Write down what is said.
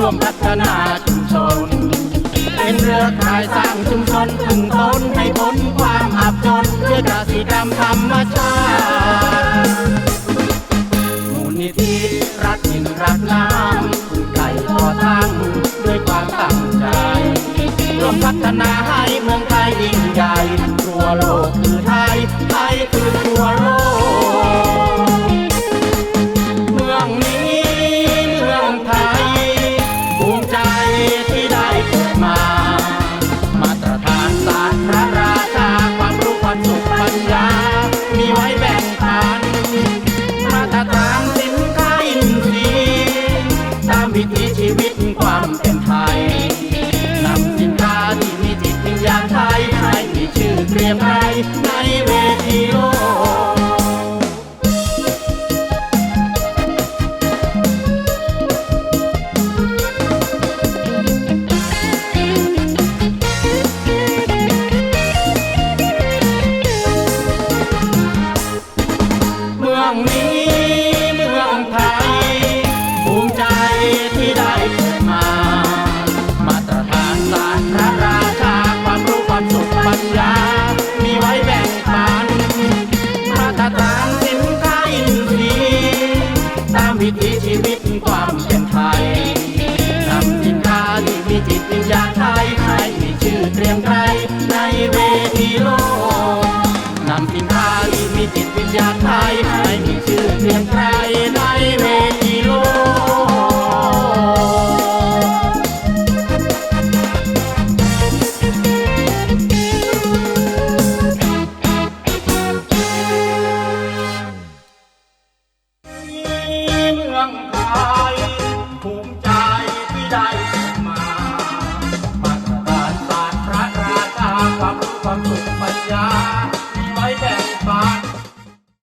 ร่วมพัฒนาชุมชน เป็นเรือข่ายสร้างชุมชนพึ่งตนให้พ้นความอับจนเพื่อกสิกรรมธรรมชาติมูลนิธิรักดินรักน้ำไก่ต่อทั้งด้วยความตั้งใจ ร่วมพัฒนาให้เมืองไทยยิ่งใหญ่ทั่วโลกคือไทย ไทยคือทั่วโลก อเกรียงไกร ให้มีชื่อเกรียงไกรในเวทีโลกเมืองไทยภูมิใจที่ได้มา มาตรฐานศาสตร์พระราชาความรู้ความสุขปัญญามีไว้แบ่งปัน